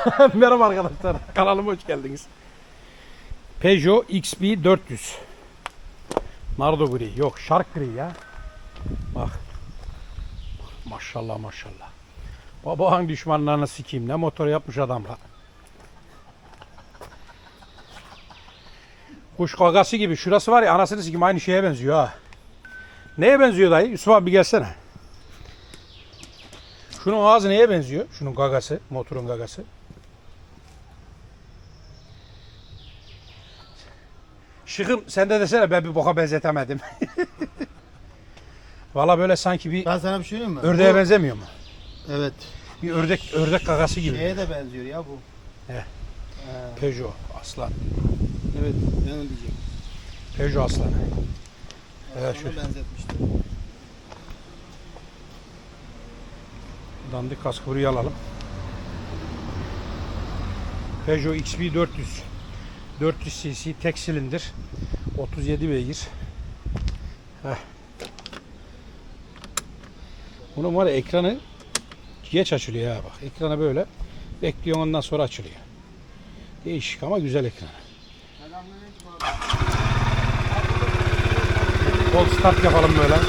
Merhaba arkadaşlar. Kanalıma hoş geldiniz. Peugeot XB 400. Nardo gri. Yok Shark gri ya. Bak. Maşallah maşallah. Babanın düşmanlarını sikeyim. Ne motor yapmış adamlar. Kuş gagası gibi. Şurası var ya anasını sikeyim aynı şeye benziyor ha. Neye benziyor dayı? Yusuf abi bir gelsene. Şunun ağzı neye benziyor? Şunun gagası, motorun gagası. Şıkım sen de desene ben bir boka benzetemedim. Valla böyle sanki bir Ben sana bir şey mi? ördeğe Bu- benzemiyor mu? Evet. Bir ördek ördek gagası gibi. Şeye de benziyor ya bu. He. He. Peugeot aslan. Evet. Ben onu diyeceğim. Peugeot aslanı. Evet, Ona şu- benzetmiştim. Dandik kaskı buraya alalım. Peugeot XB 400. 400 cc tek silindir. 37 beygir. Heh. Bunun var ya ekranı geç açılıyor ya bak. Ekranı böyle bekliyor ondan sonra açılıyor. Değişik ama güzel ekran. Kol start yapalım böyle. Böyle.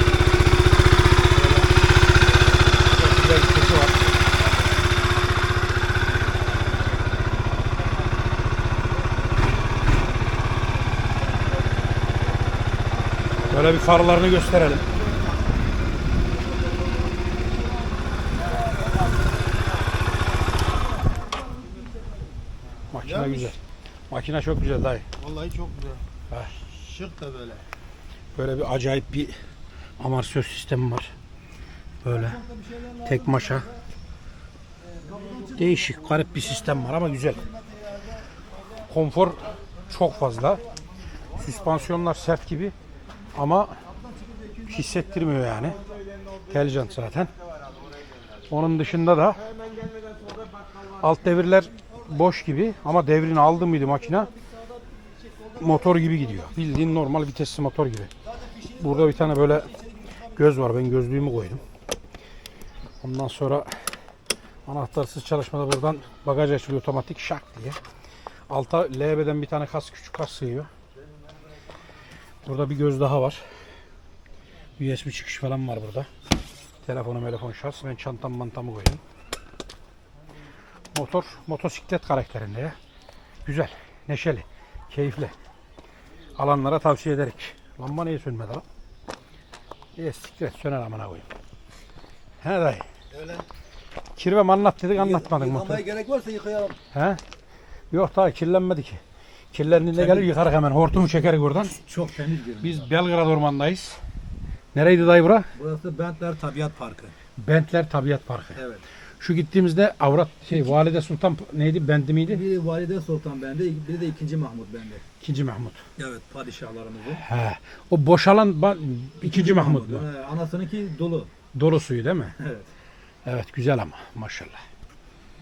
Çok güzel bir sesi var. Böyle bir farlarını gösterelim. Makine Güzelmiş. güzel. Makine çok güzel dayı. Vallahi çok güzel. Heh. Şık da böyle. Böyle bir acayip bir amarsöz sistemi var. Böyle tek maşa. Değişik, garip bir sistem var ama güzel. Konfor çok fazla. Süspansiyonlar sert gibi ama hissettirmiyor yani. Teljant zaten. Onun dışında da alt devirler boş gibi ama devrini aldı mıydı makine motor gibi gidiyor. Bildiğin normal vitesli motor gibi. Burada bir tane böyle göz var. Ben gözlüğümü koydum. Ondan sonra anahtarsız çalışmada buradan bagaj açılıyor otomatik şak diye. Alta LB'den bir tane kas küçük kas sığıyor. Burada bir göz daha var. USB çıkış falan var burada. Telefonu telefon şarj. Ben çantam mantamı koydum. Motor motosiklet karakterinde ya. Güzel, neşeli, keyifli. Alanlara tavsiye ederek. Lamba niye sönmedi lan? İyi siktir et söner amına koyayım. He dayı. Öyle. Kirvem anlat dedik anlatmadın mı? Yıkamaya gerek varsa yıkayalım. He? Yok daha kirlenmedi ki. Kirlendiğinde gelir yıkarız hemen. Hortumu çekerik oradan. Çok temiz görünüyor. Biz Belgrad ormandayız. Nereydi dayı bura? Burası Bentler Tabiat Parkı. Bentler Tabiat Parkı. Evet. Şu gittiğimizde avrat şey Valide Sultan neydi? Bendi miydi? Biri Valide Sultan bende, biri de 2. Mahmut bende. İkinci Mahmut. Evet, padişahlarımızın. He. O boşalan ba- ikinci Mahmut bu. He, Anasınınki dolu. Dolu suyu değil mi? Evet. Evet güzel ama maşallah.